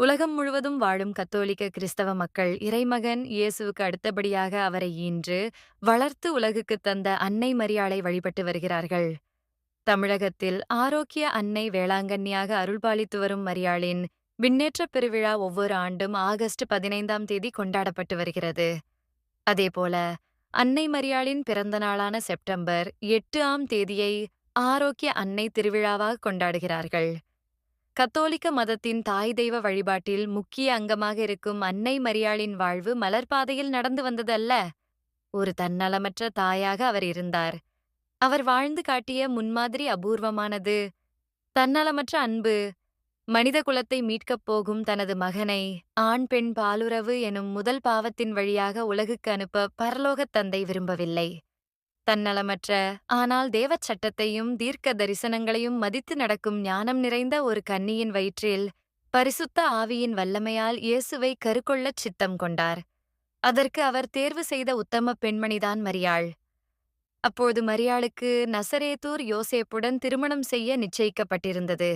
உலகம் முழுவதும் வாழும் கத்தோலிக்க கிறிஸ்தவ மக்கள் இறைமகன் இயேசுவுக்கு அடுத்தபடியாக அவரை ஈன்று வளர்த்து உலகுக்குத் தந்த அன்னை மரியாளை வழிபட்டு வருகிறார்கள். தமிழகத்தில் ஆரோக்கிய அன்னை வேளாங்கண்ணியாக அருள்பாலித்து வரும் மரியாளின் விண்ணேற்ற பெருவிழா ஒவ்வொரு ஆண்டும் ஆகஸ்ட் பதினைந்தாம் தேதி கொண்டாடப்பட்டு வருகிறது. அதேபோல அன்னை மரியாளின் பிறந்த நாளான செப்டம்பர் எட்டு ஆம் தேதியை ஆரோக்கிய அன்னை திருவிழாவாக கொண்டாடுகிறார்கள். கத்தோலிக்க மதத்தின் தாய் தெய்வ வழிபாட்டில் முக்கிய அங்கமாக இருக்கும் அன்னை மரியாளின் வாழ்வு மலர்பாதையில் நடந்து வந்ததல்ல. ஒரு தன்னலமற்ற தாயாக அவர் இருந்தார். அவர் வாழ்ந்து காட்டிய முன்மாதிரி அபூர்வமானது. தன்னலமற்ற அன்பு. மனித குலத்தை மீட்கப் போகும் தனது மகனை ஆண் பெண் பாலுறவு எனும் முதல் பாவத்தின் வழியாக உலகுக்கு அனுப்ப பரலோகத் தந்தை விரும்பவில்லை. தன்னலமற்ற ஆனால் தேவச் சட்டத்தையும் தீர்க்க தரிசனங்களையும் மதித்து நடக்கும் ஞானம் நிறைந்த ஒரு கன்னியின் வயிற்றில் பரிசுத்த ஆவியின் வல்லமையால் இயேசுவை கருக்கொள்ளச் சித்தம் கொண்டார். அதற்கு அவர் தேர்வு செய்த உத்தம பெண்மணிதான் மரியாள். அப்போது மரியாளுக்கு நசரேத்தூர் யோசேப்புடன் திருமணம் செய்ய நிச்சயிக்கப்பட்டிருந்தது.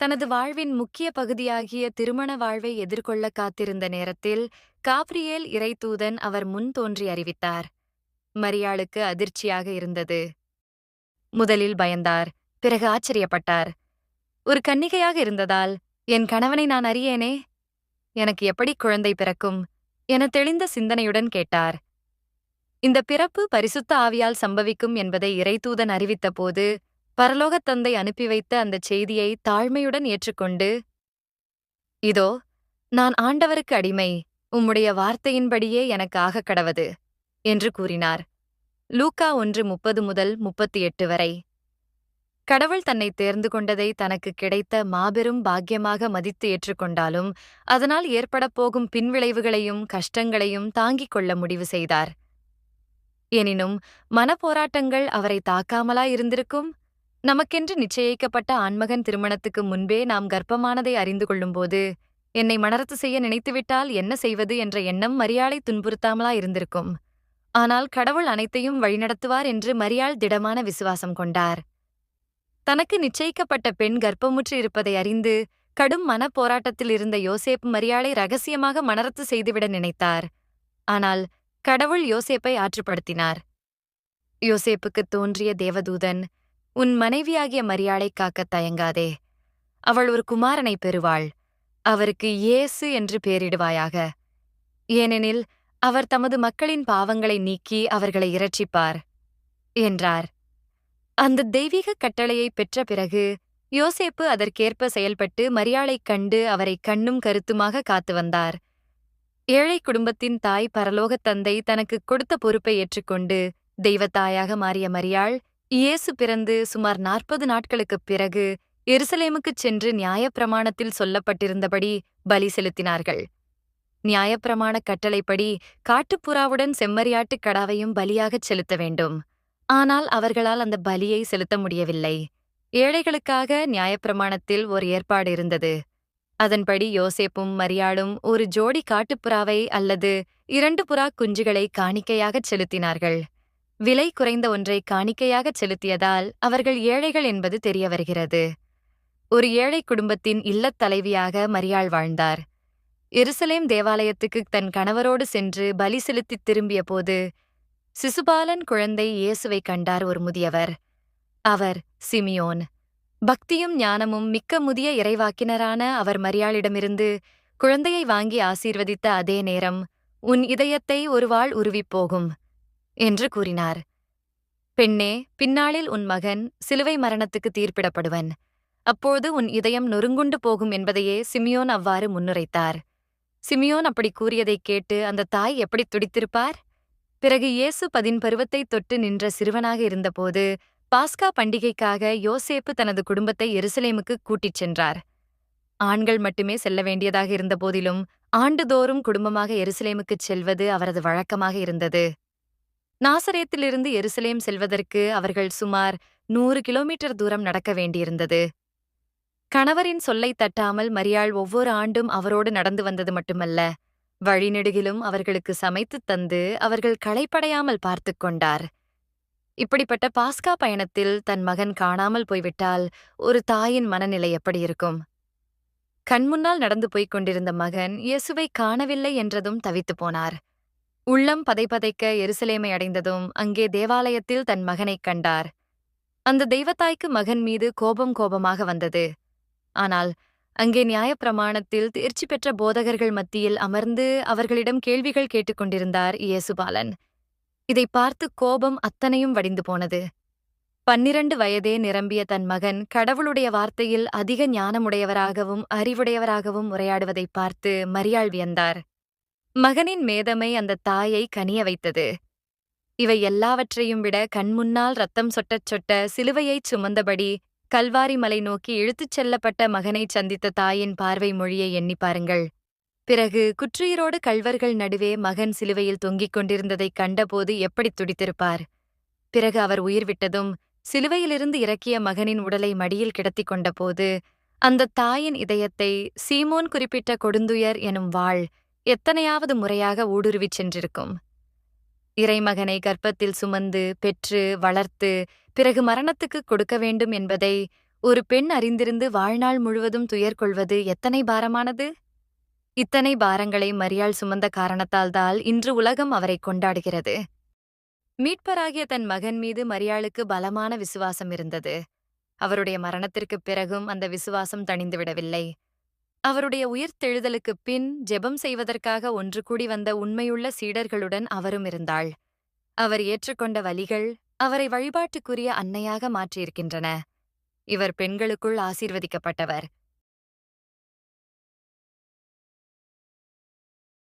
தனது வாழ்வின் முக்கிய பகுதியாகிய திருமண வாழ்வை எதிர்கொள்ள காத்திருந்த நேரத்தில் காப்ரியேல் இறைத்தூதன் அவர் முன் தோன்றி அறிவித்தார். மரியாளுக்கு அதிர்ச்சியாக இருந்தது. முதலில் பயந்தார் பிறகு ஆச்சரியப்பட்டார். ஒரு கன்னிகையாக இருந்ததால் என் கணவனை நான் அறியேனே? எனக்கு எப்படி குழந்தை பிறக்கும்? என தெளிந்த சிந்தனையுடன் கேட்டார். இந்த பிறப்பு பரிசுத்த ஆவியால் சம்பவிக்கும் என்பதை இறைத்தூதன் அறிவித்தபோது பரலோகத் தந்தை அனுப்பி வைத்த அந்த செய்தியை தாழ்மையுடன் ஏற்றுக்கொண்டு இதோ நான் ஆண்டவருக்கு அடிமை உம்முடைய வார்த்தையின்படியே எனக்கு ஆகக் கடவது. என்று கூறினார். லூக்கா ஒன்று முப்பது முதல் முப்பத்தி எட்டு வரை. கடவுள் தன்னை தேர்ந்து கொண்டதை தனக்கு கிடைத்த மாபெரும் பாக்கியமாக மதித்து ஏற்றுக்கொண்டாலும் அதனால் ஏற்படப் போகும் பின்விளைவுகளையும் கஷ்டங்களையும் தாங்கிக் கொள்ள முடிவு செய்தார். எனினும் மனப்போராட்டங்கள் அவரை தாக்காமலா இருந்திருக்கும் நமக்கென்று நிச்சயிக்கப்பட்ட ஆண்மகன் திருமணத்துக்கு முன்பே நாம் கர்ப்பமானதை அறிந்து கொள்ளும்போது என்னை மணரத்து செய்ய நினைத்துவிட்டால் என்ன செய்வது என்ற எண்ணம் மரியாதை துன்புறுத்தாமலா இருந்திருக்கும் ஆனால் கடவுள் அனைத்தையும் வழிநடத்துவார் என்று மரியாள் திடமான விசுவாசம் கொண்டார். தனக்கு நிச்சயிக்கப்பட்ட பெண் கர்ப்பமுற்று இருப்பதை அறிந்து கடும் மனப்போராட்டத்தில் இருந்த யோசேப் மரியாளை ரகசியமாக மணரத்து செய்துவிட நினைத்தார். ஆனால் கடவுள் யோசேப்பை ஆற்றுப்படுத்தினார். யோசேப்புக்கு தோன்றிய தேவதூதன் உன் மனைவியாகிய மரியாளை காக்கத் தயங்காதே. அவள் ஒரு குமாரனை பெறுவாள். அவருக்கு இயேசு என்று பெயரிடுவாயாக ஏனெனில் அவர் தமது மக்களின் பாவங்களை நீக்கி அவர்களை இரட்சிப்பார் என்றார். அந்த தெய்வீக கட்டளையை பெற்ற பிறகு யோசேப்பு அதற்கேற்ப செயல்பட்டு மரியாளைக் கண்டு அவரை கண்ணும் கருத்துமாக காத்து வந்தார். ஏழை குடும்பத்தின் தாய் பரலோகத் தந்தை தனக்கு கொடுத்த பொறுப்பை ஏற்றுக்கொண்டு தெய்வத்தாயாக மாறிய மரியாள் இயேசு பிறந்து சுமார் நாற்பது நாட்களுக்குப் பிறகு எருசலேமுக்குச் சென்று நியாயப்பிரமாணத்தில் சொல்லப்பட்டிருந்தபடி பலி செலுத்தினார்கள். நியாயப்பிரமாண கட்டளைப்படி காட்டுப்புறாவுடன் செம்மறியாட்டுக் கடாவையும் பலியாகச் செலுத்த வேண்டும். ஆனால் அவர்களால் அந்த பலியை செலுத்த முடியவில்லை. ஏழைகளுக்காக நியாயப்பிரமாணத்தில் ஒரு ஏற்பாடு இருந்தது. அதன்படி யோசேப்பும் மரியாளும் ஒரு ஜோடி காட்டுப்புறாவை அல்லது இரண்டு புறா குஞ்சுகளை காணிக்கையாகச் செலுத்தினார்கள். விலை குறைந்த ஒன்றை காணிக்கையாகச் செலுத்தியதால் அவர்கள் ஏழைகள் என்பது தெரிய வருகிறது ஒரு ஏழை குடும்பத்தின் இல்லத் தலைவியாக மரியாள் வாழ்ந்தார். எருசலேம் தேவாலயத்துக்கு தன் கணவரோடு சென்று பலி செலுத்தித் திரும்பிய போது சிசுபாலன் குழந்தை இயேசுவை கண்டார் ஒரு முதியவர். அவர் சிமியோன் பக்தியும் ஞானமும் மிக்க முதிய இறைவாக்கினரான அவர் மரியாளிடமிருந்து குழந்தையை வாங்கி ஆசீர்வதித்த அதே நேரம் உன் இதயத்தை ஒருவாள் உருவிப்போகும் உருவிப் போகும் என்று கூறினார். பெண்ணே பின்னாளில் உன் மகன் சிலுவை மரணத்துக்கு தீர்ப்பிடப்படுவன். அப்போது உன் இதயம் நொறுங்குண்டு போகும் என்பதையே சிமியோன் அவ்வாறு முன்னுரைத்தார். சிமியோன் அப்படி கூறியதைக் கேட்டு அந்த தாய் எப்படி துடித்திருப்பார்? பிறகு இயேசு பதின் பருவத்தை தொட்டு நின்ற சிறுவனாக இருந்தபோது பாஸ்கா பண்டிகைக்காக யோசேப்பு தனது குடும்பத்தை எருசலேமுக்கு கூட்டிச் சென்றார். ஆண்கள் மட்டுமே செல்ல வேண்டியதாக இருந்தபோதிலும் ஆண்டுதோறும் குடும்பமாக எருசலேமுக்குச் செல்வது அவரது வழக்கமாக இருந்தது. நாசரேத்திலிருந்து எருசலேம் செல்வதற்கு அவர்கள் சுமார் நூறு கிலோமீட்டர் தூரம் நடக்க வேண்டியிருந்தது. கணவரின் சொல்லைத் தட்டாமல் மரியாள் ஒவ்வொரு ஆண்டும் அவரோடு நடந்து வந்தது மட்டுமல்ல வழிநெடுகிலும் அவர்களுக்கு சமைத்துத் தந்து அவர்கள் களைப்படையாமல் பார்த்துக் கொண்டார். இப்படிப்பட்ட பாஸ்கா பயணத்தில் தன் மகன் காணாமல் போய்விட்டால் ஒரு தாயின் மனநிலை எப்படி இருக்கும்? கண்முன்னால் நடந்து போய்க் கொண்டிருந்த மகன் இயேசுவை காணவில்லை என்றதும் தவித்துப் போனார். உள்ளம் பதைபதைக்க எருசலேமை அடைந்ததும் அங்கே தேவாலயத்தில் தன் மகனைக் கண்டார். அந்த தெய்வத்தாய்க்கு மகன் மீது கோபம் கோபமாக வந்தது. ஆனால் அங்கே நியாயப்பிரமாணத்தில் தேர்ச்சி பெற்ற போதகர்கள் மத்தியில் அமர்ந்து அவர்களிடம் கேள்விகள் கேட்டுக்கொண்டிருந்தார் இயேசுபாலன். இதை பார்த்து கோபம் அத்தனையும் வடிந்து போனது. பன்னிரண்டு வயதே நிரம்பிய தன் மகன் கடவுளுடைய வார்த்தையில் அதிக ஞானமுடையவராகவும் அறிவுடையவராகவும் உரையாடுவதைப் பார்த்து மரியாள் வியந்தார். மகனின் மேதமை அந்த தாயை கனிய வைத்தது. இவை எல்லாவற்றையும் விட கண்முன்னால் ரத்தம் சொட்டச் சொட்ட சிலுவையைச் சுமந்தபடி கல்வாரி மலை நோக்கி இழுத்துச் செல்லப்பட்ட மகனைச் சந்தித்த தாயின் பார்வை மொழியை எண்ணி பாருங்கள். பிறகு குற்றுயிரோடு கள்வர்கள் நடுவே மகன் சிலுவையில் தொங்கிக் கொண்டிருந்ததைக் கண்டபோது எப்படித் துடித்திருப்பார்? பிறகு அவர் உயிர் விட்டதும் சிலுவையிலிருந்து இறக்கிய மகனின் உடலை மடியில் கிடத்திக் கொண்டபோது அந்த தாயின் இதயத்தை சீமோன் குறிப்பிட்ட கொடுந்துயர் எனும் வாள் எத்தனையாவது முறையாக ஊடுருவிச் சென்றிருக்கும்? இறைமகனை கர்ப்பத்தில் சுமந்து பெற்று வளர்த்து பிறகு மரணத்துக்கு கொடுக்க வேண்டும் என்பதை ஒரு பெண் அறிந்திருந்து வாழ்நாள் முழுவதும் துயர் கொள்வது எத்தனை பாரமானது? இத்தனை பாரங்களை மரியாள் சுமந்த காரணத்தால்தான் இன்று உலகம் அவரை கொண்டாடுகிறது. மீட்பராகிய தன் மகன் மீது மரியாளுக்கு பலமான விசுவாசம் இருந்தது. அவருடைய மரணத்திற்குப் பிறகும் அந்த விசுவாசம் தணிந்துவிடவில்லை. அவருடைய உயிர்த்தெழுதலுக்குப் பின் ஜெபம் செய்வதற்காக ஒன்று கூடி வந்த உண்மையுள்ள சீடர்களுடன் அவரும் இருந்தாள். அவர் ஏற்றுக்கொண்ட வழிகள் அவரை வழிபாட்டுக்குரிய அன்னையாக மாற்றியிருக்கின்றன. இவர் பெண்களுக்குள் ஆசீர்வதிக்கப்பட்டவர்.